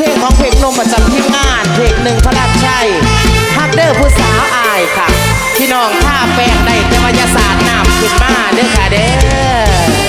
เพลงของเพลงนมประจำทีมงาน เพลงหนึ่งพระราชชัยฮักเดอร์ผู้สาวอายค่ะ พี่น้องท่าแปลงได้แต่วิยาศาสตร์น้ำขึ้นมาเด้อค่ะเด้อ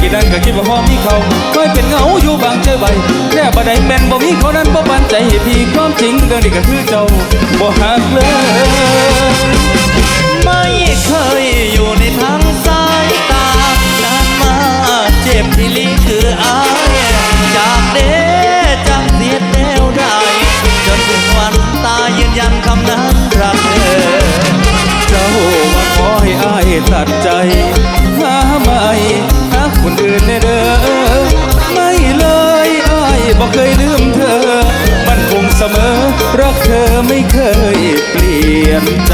กี่ดังก็คิดว่าพอมีเขาค่ยเป็นเงาอยู่บางใจใบแค่บันไดแม่นบ่มีเขานั้นบ่ปันใจให้พี่ความจริงเรื่องนี้ก็คือเจ้าบ่หักเลยไม่เคยอยู่ในทางสายตานานมาเจ็บที่ลิ้นคืออายจากเด้จังเสียดแนวได้จนถึงวันตายยืนยันคำนั้นรักเธอเจ้ามาขอให้อายตัดใจหาไม่ คนอื่นเด้อไม่เลยอายบอกเคยลืมเธอ มันคงเสมอรักเธอไม่เคยเปลี่ยนใจ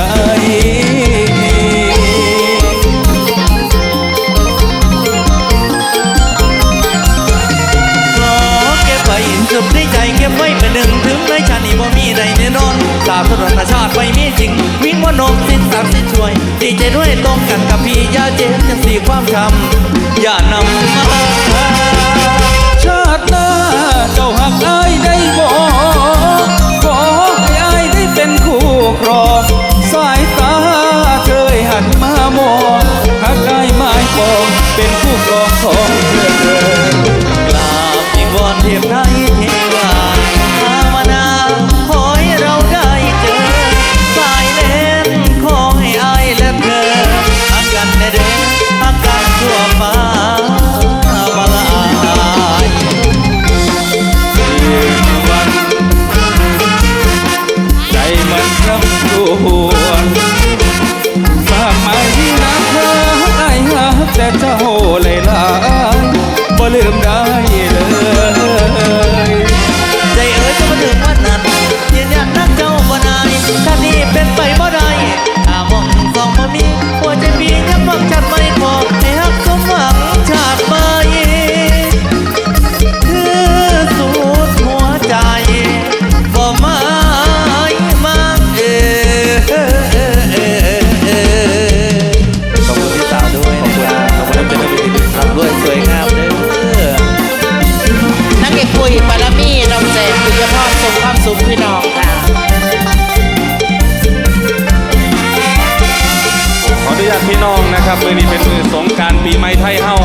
ครับมือนี้เป็นมือสงการปีใหม่ไทยเฮา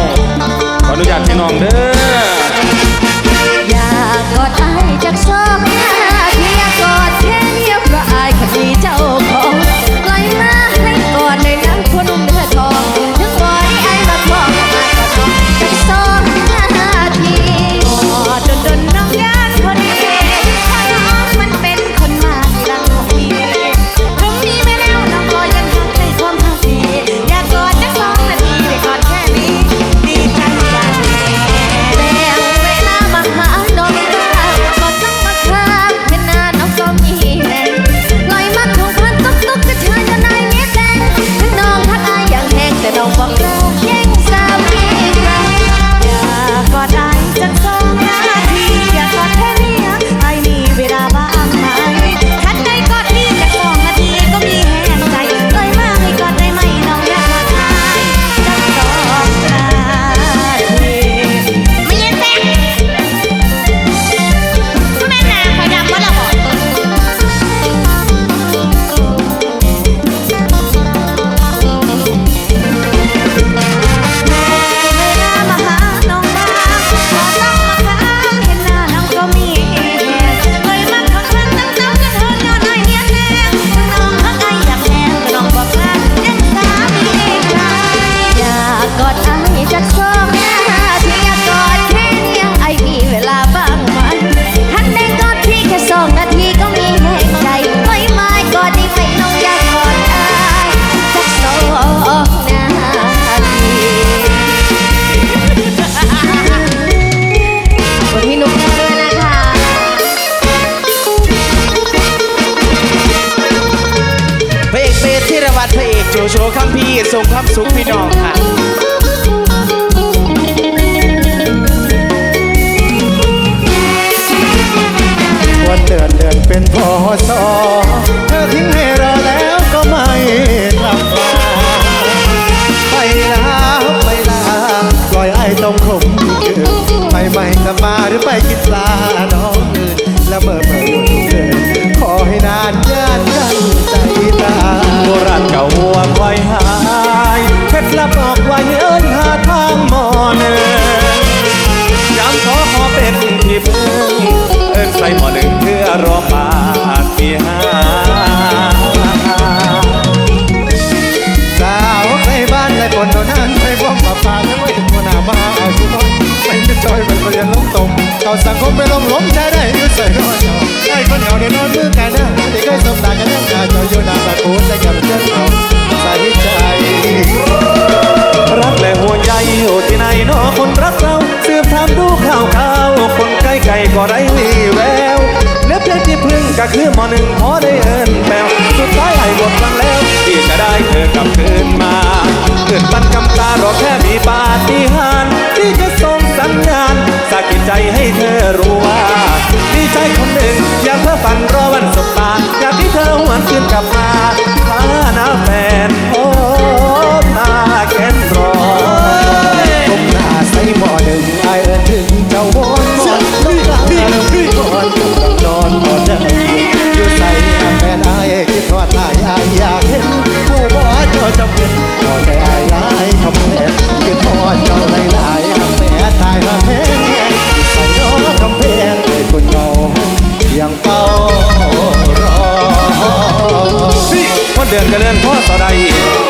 ขออนุญาตพี่น้องเด้อ คือหมอหนึ่งพอได้เอินแปลวสุดท้ายไอ้หมดฟังแล้วที่จะได้เธอกลับคืนมาเกิดปันกำตารอแค่มีปาฏิหาริย์ที่จะส่งสัญญาณสะกิดใจให้เธอรู้ว่ามีใจคนหนึ่งอยากเพื่อฝันรอวันสบตาอยากให้เธอหวนคืนกลับมาพาหน้าแฟนโอ้หน้าแค้นรอก้มหน้าใส่หมอหนึ่งไอ เจ้าหลายหลายทำแม่ตายมาแพงใส่น้องกำแพงให้คนเงายังเฝ้ารอวันเดือนก็เลื่อนพ่อสอใด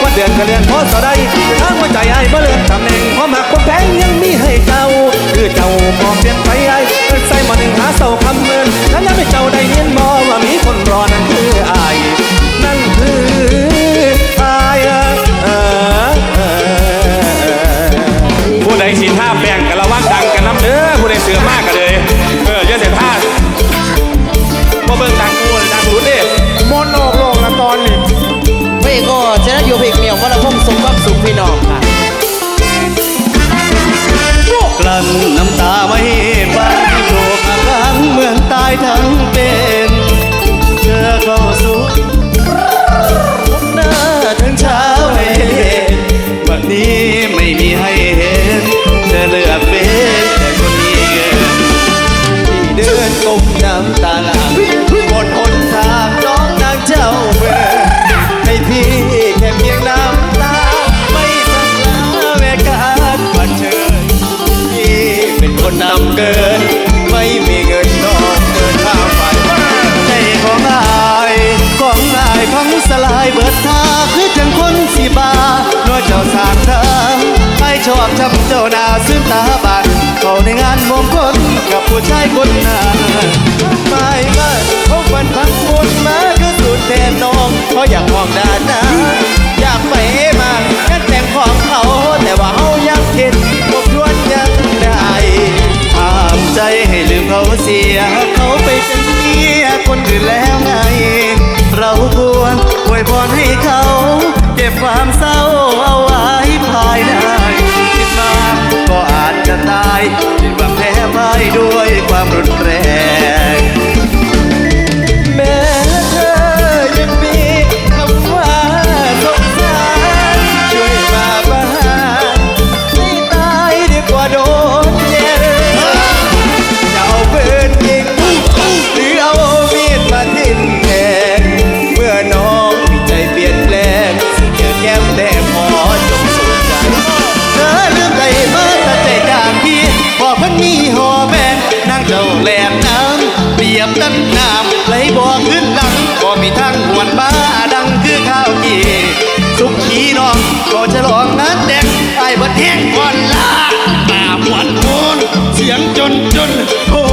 วันเดือนก็เลื่อนพ่อสอใดทางหัวใจไอ้บ่เลือนตำแหน่งพราะหมากคนแพงยังมีให้เจ้า คือเจ้ามองเปลี่ยนไป เบิดทาคือจังคนสีบาน้อยเจ้าสามทางให้ชอบช้ำเจ้าหน้าซึ้งตาบานเข้าในงานมงคลกับผู้ชายคนนั้นไม่มาพบวันพังมุนมาคือสูตรแทนน้องเพราะอยากมองด้านหน้า ยบดันน้ำไหลบ่อขึ้นลังก็มีทางหวนบ้าดังคือข้าวกีสุขีน้องก็จะลองงานแดงไอ้บัดแห้งก่อนลาตาหวนโคนเสียงจนจนโอ้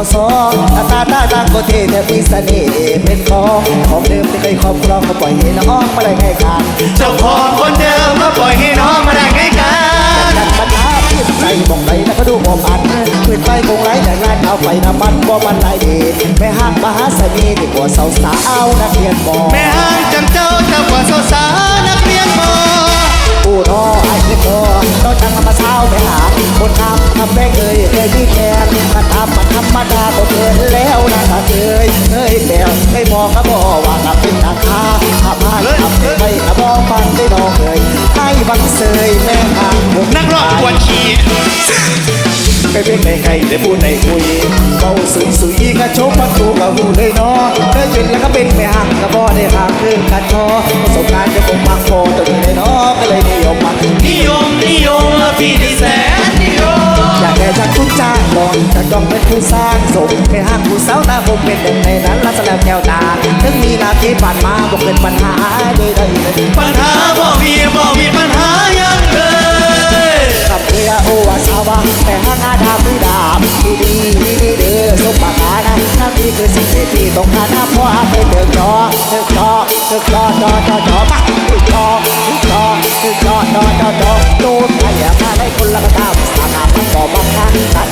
อยู่บอกเป็นชาวซองตาตาตาตาก็เทแต่มีเสน่ห์เป็นของของเดิมที่เคยครอบครองก็ปล่อยให้น้องมาได้ไงกันเจ้าของคนเดิมมาปล่อยให้น้องมาได้ไงกันกันปัญหาที่ใจมองไหนแล้วก็ดูมองอันขึ้นไปคงไรแต่งานเอาไฟน้ำมันบ่มันไรดีแม่ห้างมหาเสน่ห์ดีกว่าสาวสาวนักเรียนมอแม่ห้างจังเจ้าเจ้ากว่าสาวๆนักเรียนมอ ผู้ท้อไอ้เพื่อนน้อเราจังมาเช้าไปหา คนทำทำแม่เอ้ยเอ้ยที่แค่มาทำมาธรรมดาก็เกินแล้วนะ ต้องเป็นผู้สร้างสมไม่ห้างผู้สาวตาผมเป็นหนึ่งในนั้นลักษณะแก้วตาถึงมีนาที่ผ่านมาบอกเป็นปัญหาใดๆเลยปัญหาบ่มีบ่มีปัญหายังเลยกับเรือโอวาสาวาแต่ห้างอาดามือดาบดีดีดีเด้อสมปากานะนั่นนี่คือสิ่งที่พี่ต้องการนะพราะอาไปเดินจอเดินจอเดินจอจอจอจอมาเดินจอเดินจอเดินจอจอจอจอโดนใครอย่ามาได้คนละกระทำสาขามันบอบังคับ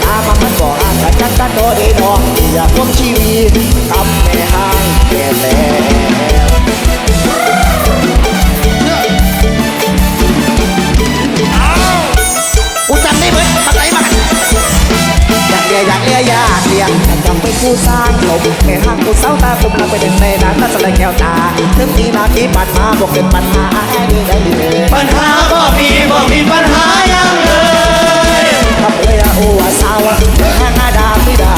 ต่จันตันโดดีดองอย่าพวกชีวิตทำในห้างแก่แล้วอุจำได้ไหมทำไรมาอยากเรียอยากเรียอยากเรียแต่จำเป็นผู้สร้างลมแม่ห้างผู้สาวตาคมลงไปเดึงในนั้นน่าจะได้แก้วตาถึงมีนาทีผ่านมาบอกเป็นปัญหาได้ได้เลยปัญหาบ่มีบ่มีปัญหายังเลย กับเรือโอวาสาวแม่ห้างอาดาไม่ดา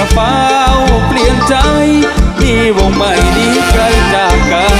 อย่าเฝ้าเปลี่ยนใจ มีวงใหม่นี้ใครจากกัน